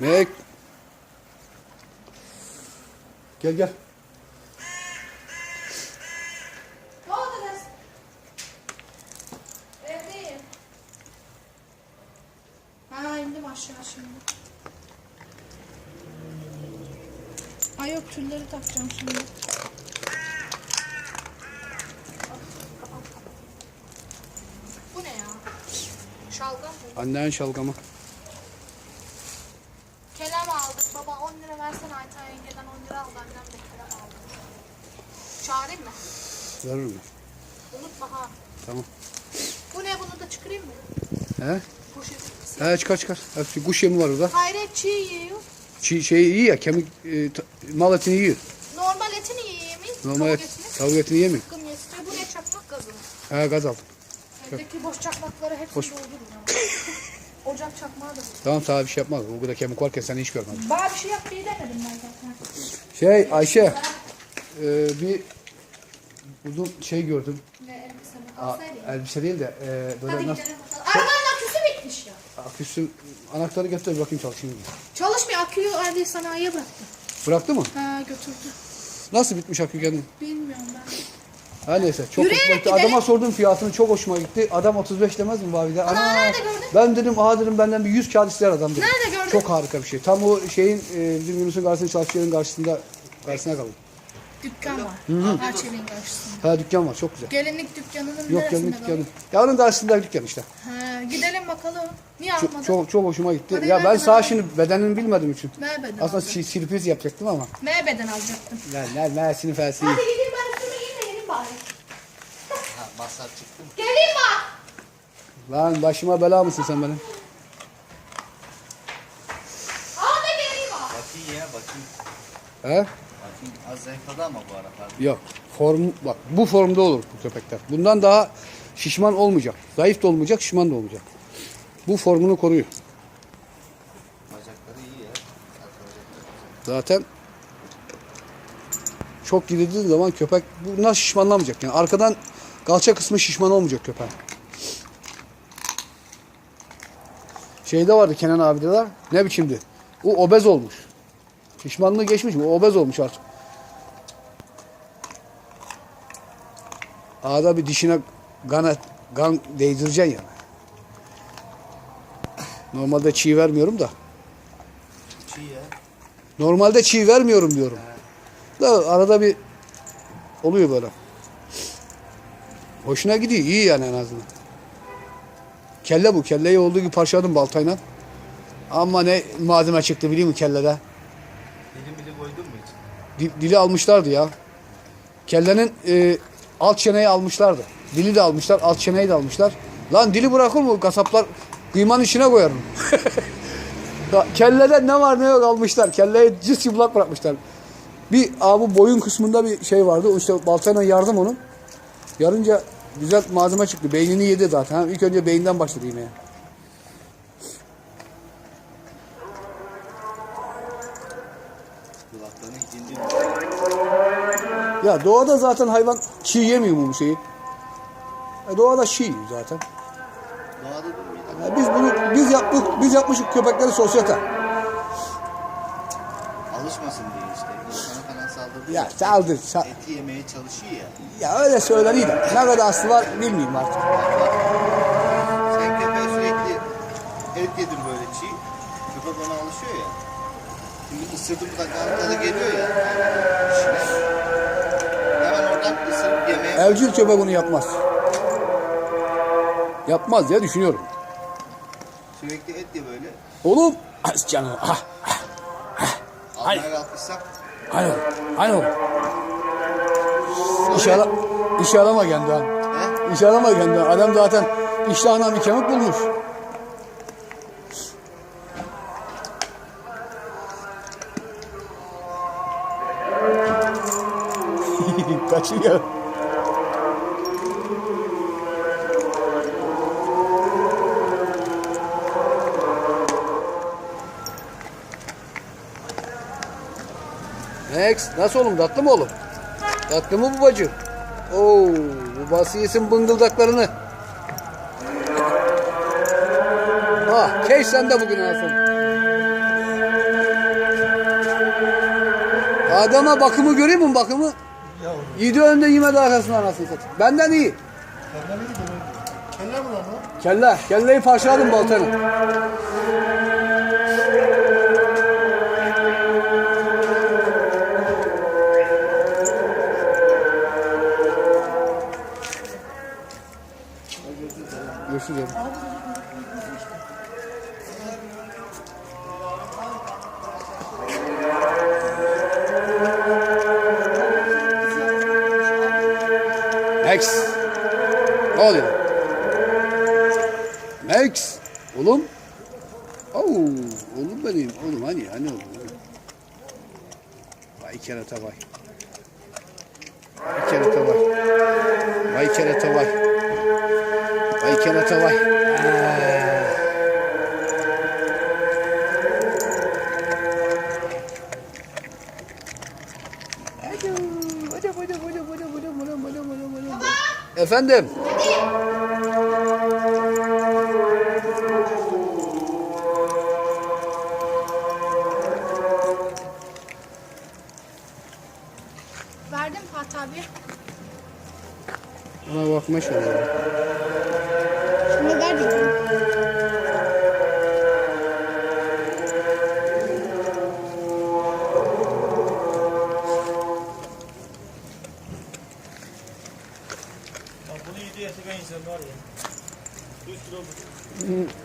Mek. Gel gel. Ne oldu kız? Evdeyim. Ha indim aşağı şimdi. Ay yok tülleri takacağım şimdi. Bu ne ya? Şalgam mı? Annen şalgamı. Annem de aldı. Çağırayım mı? Veririm. Unutma ha. Tamam. Bu ne bunu da çıkarayım mı? He? Poşet. He çıkar çıkar. Hepsi kuş yemi var orada. Hayret çiğ yiyor. Çiğ şey iyi ya kemik e, ta- mal etini yiyor. Normal etini yiyemeyiz. Normal et, Tavuk etini. yemiyor. Sıkkım yesiyor. Bu ne çakmak gazı mı? He gaz aldım. Evdeki boş çakmakları hepsini Boş. Ocak çakmağı da. Tamam sana bir şey yapmaz. O kadar kemik varken seni hiç görmedim. Bana bir şey yap diye demedim ben zaten. Şey Ayşe. e, bir uzun şey gördüm. Ne elbisemi Aa, alsaydın. elbise değil de e, Hadi böyle nasıl gidelim bakalım. Arabanın aküsü bitmiş ya. aküsü anahtarı getir bakayım çalışayım. diye. Çalışmıyor. Aküyü Ali sanayiye bıraktı. Bıraktı mı? Ha götürdü. Nasıl bitmiş akü kendin? Bilmiyorum ben. Ha neyse çok Yürüyerek hoşuma gitti. gidelim. Adama sordum fiyatını çok hoşuma gitti. Adam 35 demez mi Vavide? Ana, nerede gördün? Ben dedim aha dedim benden bir 100 kağıt ister adam dedim. Nerede? Çok harika bir şey. Tam o şeyin e, bizim Yunus'un karşısında yerin karşısında karşısına kalın. Dükkan var. Arçelik'in karşısında. Ha dükkan var çok güzel. Gelinlik dükkanının Yok neresinde gelinlik kalın? dükkanı. Ya onun karşısında dükkan işte. Ha, gidelim bakalım. Niye almadın? çok, çok hoşuma gitti. Hadi ya ben nereden sağ aldın? şimdi bedenini bilmediğim için. Meyveden Aslında alacaktım. sürpriz yapacaktım ama. Meyveden alacaktım. Ya ne mersini felsi. Hadi gideyim ben üstüme giyeyim de gelin bari. Ha, masal çıktı mı? Geleyim bak. Lan başıma bela mısın sen benim? Aa da geleyim bak. Bakayım ya bakayım. He? Az zayıfladı ama bu ara. Yok. Form bak bu formda olur bu köpekler. Bundan daha şişman olmayacak. Zayıf da olmayacak, şişman da olmayacak. Bu formunu koruyor. Bacakları iyi ya. Zaten çok gidildiği zaman köpek bundan şişmanlamayacak. Yani arkadan kalça kısmı şişman olmayacak köpeğin. Şeyde vardı Kenan abi de ne biçimdi? O obez olmuş. Şişmanlığı geçmiş mi? Obez olmuş artık. Ağda bir dişine gan, gan değdireceksin yani. Normalde çiğ vermiyorum da. Çiğ ya. Normalde çiğ vermiyorum diyorum. Da arada bir oluyor böyle. Hoşuna gidiyor. iyi yani en azından. Kelle bu. Kelleyi olduğu gibi parçaladım baltayla. Ama ne malzeme çıktı biliyor musun kellede? Dili almışlardı ya. Kellenin e, alt çeneyi almışlardı. Dili de almışlar, alt çeneyi de almışlar. Lan dili bırakır mı kasaplar? Kıymanın içine koyarım. Ya Kellede ne var ne yok almışlar. Kelleyi cız çıplak bırakmışlar. Bir abi boyun kısmında bir şey vardı. O işte baltayla yardım onun. Yarınca güzel malzeme çıktı. Beynini yedi zaten. İlk önce beyinden başladı yemeye. Ya doğada zaten hayvan çiğ yemiyor mu bu şeyi? E, doğada çiğ yiyor zaten. Ya biz bunu biz yaptık biz yapmışık köpekleri sosyete. Alışmasın diye işte. İnsana falan saldırdı. Ya saldır. Sal Eti yemeye çalışıyor ya. ya öyle söyleniyor da. Ne kadar aslı var bilmiyorum artık. Sen köpeğe sürekli et yedin böyle çiğ. Köpek ona alışıyor ya. Şimdi ısırdım takan tadı geliyor ya. Evcil köpek bunu yapmaz. Yapmaz diye düşünüyorum. Sürekli et ye böyle. Oğlum az canım. Ah, Almaya kalkışsak hani hani İşe, işe arama kendi ha. arama kendi. Adam zaten iştahına bir kemik bulmuş. Kaçıyor. Alex nasıl oğlum tatlı mı oğlum? Tatlı mı babacığım? Oo, babası yesin bıngıldaklarını. Ah, keş sen de bugün Hasan. Adama bakımı göreyim mi bakımı? Yedi önde yemedi arkasında anasını satayım. Benden iyi. Kelle mi Kelle mi Kelle. Kelleyi parçaladım baltanın. Max. Ne oluyor? Max. Oğlum. Oo, oğlum benim. Oğlum hani hani oğlum. Hani. Vay kerata vay. Vay kerata vay. Vay kerata vay. Vay kerata vay. Efendim. Verdim Fatih abi. Ona bakma şöyle. É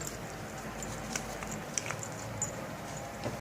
a